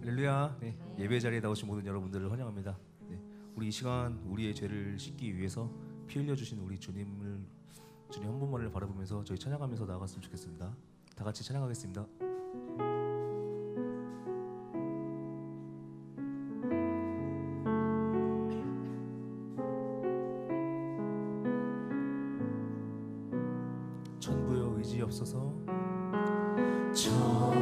할렐루야. 네, 예배 자리에 나오신 모든 여러분들을 환영합니다. 네, 우리 이 시간 우리의 죄를 씻기 위해서 피 흘려 주신 우리 주님을 주님 한 분만을 바라보면서 저희 찬양하면서 나아갔으면 좋겠습니다. 다 같이 찬양하겠습니다. 천부여 의지 없어서 내